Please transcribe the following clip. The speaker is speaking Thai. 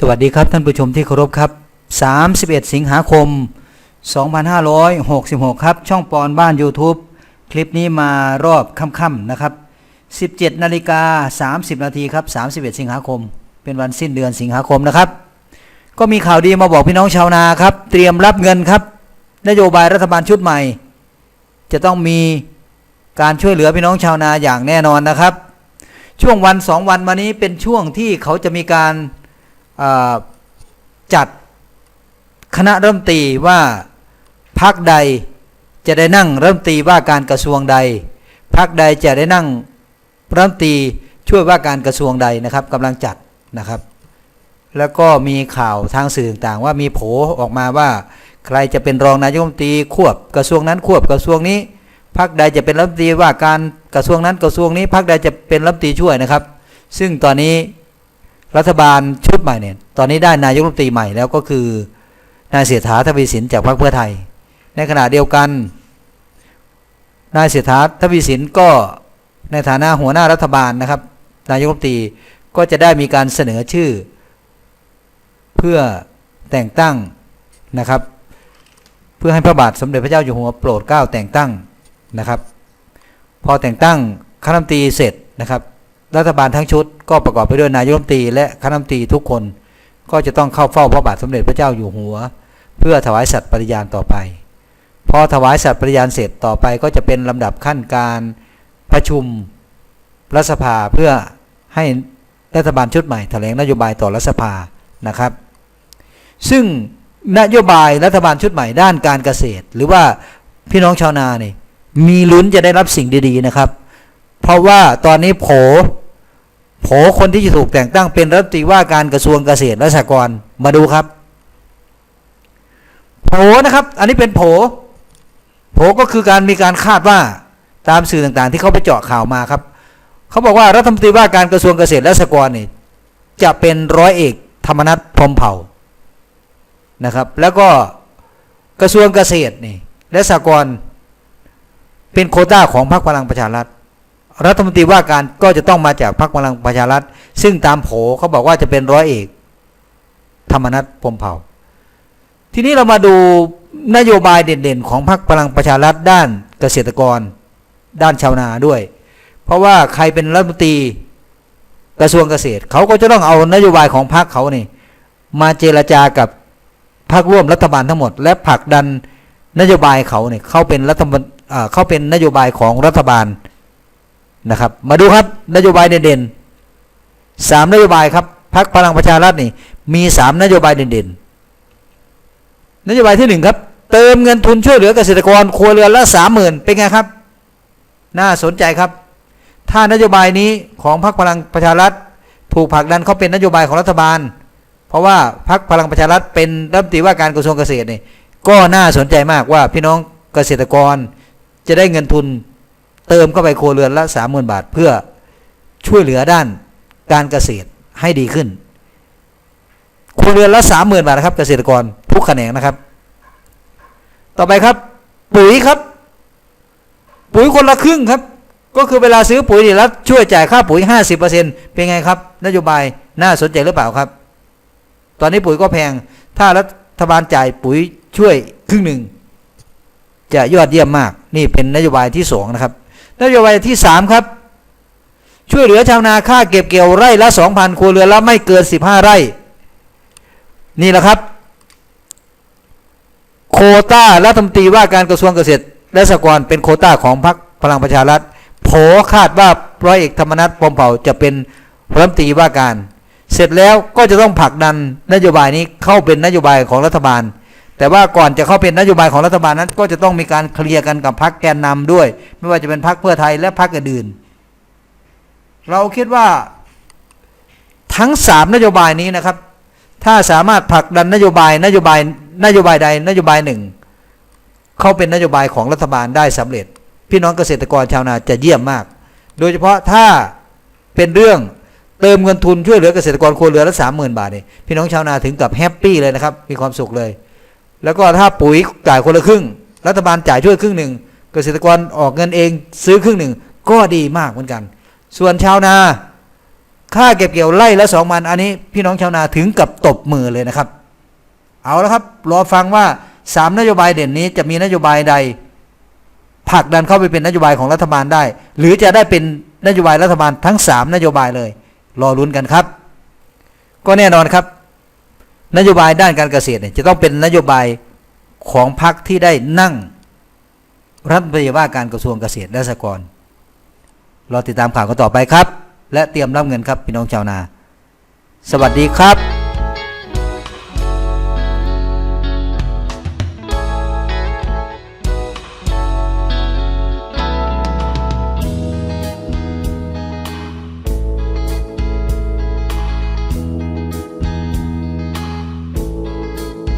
สวัสดีครับท่านผู้ชมที่เคารพครับ 31 สิงหาคม 2566 ครับ ช่องปอนบ้าน YouTube คลิปนี้มารอบค่ำๆนะครับ 17นาฬิกา30 นาทีครับ 31 สิงหาคม เป็นวันสิ้นเดือนสิงหาคมนะครับ ก็มีข่าวดีมาบอกพี่น้องชาวนาครับ เตรียมรับเงินครับ นโยบายรัฐบาลชุดใหม่ จะต้องมีการช่วยเหลือพี่น้องชาวนาอย่างแน่นอนนะครับ ช่วงวันสองวันมานี้เป็นช่วงที่เขาจะมีการ จัดคณะรัฐมนตรีว่าพักใดจะได้นั่งรัฐมนตรีว่าการกระทรวงใดพักใดจะได้นั่งรัฐมนตรีช่วยว่าการกระทรวงใดนะครับกำลังจัดนะครับ แล้วก็มีข่าวทางสื่อต่างๆ ว่ามีโผออกมาว่าใครจะเป็นรองนายกรัฐมนตรีควบกระทรวงนั้นควบกระทรวงนี้พักใดจะเป็นรัฐมนตรีว่าการกระทรวงนั้นกระทรวงนี้พักใดจะเป็นรัฐมนตรีช่วยนะครับ ซึ่งตอนนี้ รัฐบาลชุดใหม่เนี่ยตอนนี้ได้นายกรัฐมนตรีใหม่แล้วก็คือนายเสียถาทวีสินจากพรรคเพื่อไทย ในขณะเดียวกัน นายเสียถาทวีสินก็ในฐานะหัวหน้ารัฐบาลนะครับ นายกรัฐมนตรีก็จะได้มีการเสนอชื่อ เพื่อแต่งตั้งนะครับ เพื่อให้พระบาทสมเด็จพระเจ้าอยู่หัวโปรดเกล้าแต่งตั้งนะครับ พอแต่งตั้งคณะรัฐมนตรีเสร็จนะครับ รัฐบาลทั้งชุด ก็ประกอบไปด้วยนายกรัฐมนตรีและคณะรัฐมนตรีทุกคน ก็จะต้องเข้าเฝ้าพระบาทสมเด็จพระเจ้าอยู่หัว เพื่อถวายสัตย์ปฏิญาณต่อไป พอถวายสัตย์ปฏิญาณเสร็จต่อไปก็จะเป็นลำดับขั้นการประชุมรัฐสภาเพื่อให้รัฐบาลชุดใหม่แถลงนโยบายต่อรัฐสภานะครับ ซึ่งนโยบายรัฐบาลชุดใหม่ด้านการเกษตร หรือว่าพี่น้องชาวนาเนี่ยมีลุ้นจะได้รับสิ่งดีๆนะครับ เพราะว่าตอนนี้โผโผคนที่จะถูกแต่งตั้งเป็นรัฐมนตรีว่าการกระทรวงเกษตรและสหกรณ์มาดูครับโผนะครับ อันนี้เป็นโผโผก็คือการมีการคาดว่าตามสื่อต่างๆ ที่เขาไปเจาะข่าวมาครับเขาบอกว่ารัฐมนตรีว่าการกระทรวงเกษตรและสหกรณ์นี่จะเป็นร้อยเอกธรรมนัฐพรมเผ่านะครับ แล้วก็กระทรวงเกษตรนี่และสหกรณ์เป็นโคต้าของพรรคพลังประชารัฐ รัฐมนตรีว่าการก็จะต้องมาจากพรรคพลังประชารัฐ ซึ่งตามโผเขาบอกว่าจะเป็นร้อยเอก ธรรมนัฐพรมเผ่า ทีนี้เรามาดูนโยบายเด่นๆ ของพรรคพลังประชารัฐด้านเกษตรกร ด้านชาวนาด้วย เพราะว่าใครเป็นรัฐมนตรีกระทรวงเกษตรเขาก็จะต้องเอานโยบายของพรรคเขานี่มาเจรจากับพรรคร่วมรัฐบาลทั้งหมด และผลักดันนโยบายเขาเนี่ยเข้าเป็นรัฐบาลเข้าเป็นนโยบายของรัฐบาล นะครับ มาดูครับนโยบายเด่นๆสามนโยบายครับพักพลังประชารัฐนี่มีสามนโยบายเด่นๆนโยบายที่หนึ่งครับเติมเงินทุนช่วยเหลือเกษตรกรครัวเรือนละสามหมื่นเป็นไงครับ น่าสนใจครับ ถ้านโยบายนี้ของพรรคพลังประชารัฐถูกผลักดันเขาเป็นนโยบายของรัฐบาล เพราะว่าพรรคพลังประชารัฐเป็นรัฐมนตรีว่าการกระทรวงเกษตรนี่ก็น่าสนใจมากว่าพี่น้องเกษตรกรจะได้เงินทุน เติมเข้าไปโครัวเรือนละสามหมื่นบาท เพื่อช่วยเหลือด้านการเกษตรให้ดีขึ้นครัวเรือนละสามหมื่นบาทนะครับ เกษตรกรทุกแขนงนะครับ ต่อไปครับ ปุ๋ยครับ ปุ๋ยคนละครึ่งครับ ก็คือเวลาซื้อปุ๋ยนี่รัฐช่วยจ่ายค่าปุ๋ยห้าสิบเปอร์เซ็นเป็นไงครับ นโยบายน่าสนใจหรือเปล่าครับ ตอนนี้ปุ๋ยก็แพง ถ้ารัฐบาลจ่ายปุ๋ยช่วยครึ่งหนึ่งจะยอดเยี่ยมมาก นี่เป็นนโยบายที่สองนะครับ นโยบายที่สามครับ ช่วยเหลือชาวนาค่าเก็บเกี่ยวไร่ละสองพันครัวเรือนละไม่เกินสิบห้าไร่ นี่แหละครับ โคต้ารัฐมนตรีว่าการกระทรวงเกษตร และสหกรณ์เป็นโคต้าของพรรคพลังประชารัฐโผคาดว่าร้อยเอกธรรมนัฐพรมเผ่าจะเป็นรัฐมนตรีว่าการ เสร็จแล้วก็จะต้องผลักดันนโยบายนี้เข้าเป็นนโยบายของรัฐบาล แต่ว่าก่อนจะเข้าเป็นนโยบายของรัฐบาลนั้น ก็จะต้องมีการเคลียร์กันกับพรรคแกนนำด้วย ไม่ว่าจะเป็นพรรคเพื่อไทยและพรรคอื่นเราคิดว่าทั้งสามนโยบายนี้นะครับ ถ้าสามารถผลักดันนโยบายนโยบายนโยบายใดนโยบายหนึ่ง เข้าเป็นนโยบายของรัฐบาลได้สำเร็จ พี่น้องเกษตรกรชาวนาจะเยี่ยมมาก โดยเฉพาะถ้าเป็นเรื่องเติมเงินทุนช่วยเหลือเกษตรกรครัวเรือนละสามหมื่นบาทเนี่ยพี่น้องชาวนาถึงกับแฮปปี้เลยนะครับ มีความสุขเลย แล้วก็ถ้าปุ๋ยจ่ายคนละครึ่ง รัฐบาลจ่ายช่วยครึ่งหนึ่ง เกษตรกรออกเงินเองซื้อครึ่งหนึ่ง ก็ดีมากเหมือนกัน ส่วนชาวนา ค่าเก็บเกี่ยวไล่ละสองมันอันนี้ พี่น้องชาวนาถึงกับตบมือเลยนะครับ เอาแล้วครับ รอฟังว่าสามนโยบายเด่นนี้จะมีนโยบายใดผลักดันเข้าไปเป็นนโยบายของรัฐบาลได้ หรือจะได้เป็นนโยบายรัฐบาลทั้งสามนโยบายเลย รอลุ้นกันครับ ก็แน่นอนครับ นโยบายด้านการเกษตรเนี่ยจะต้องเป็นนโยบายของพรรคที่ได้นั่งรัฐมนตรีว่าการกระทรวงเกษตรและสหกรณ์รอติดตามข่าวกันต่อไปครับ และเตรียมรับเงินครับพี่น้องชาวนา สวัสดีครับ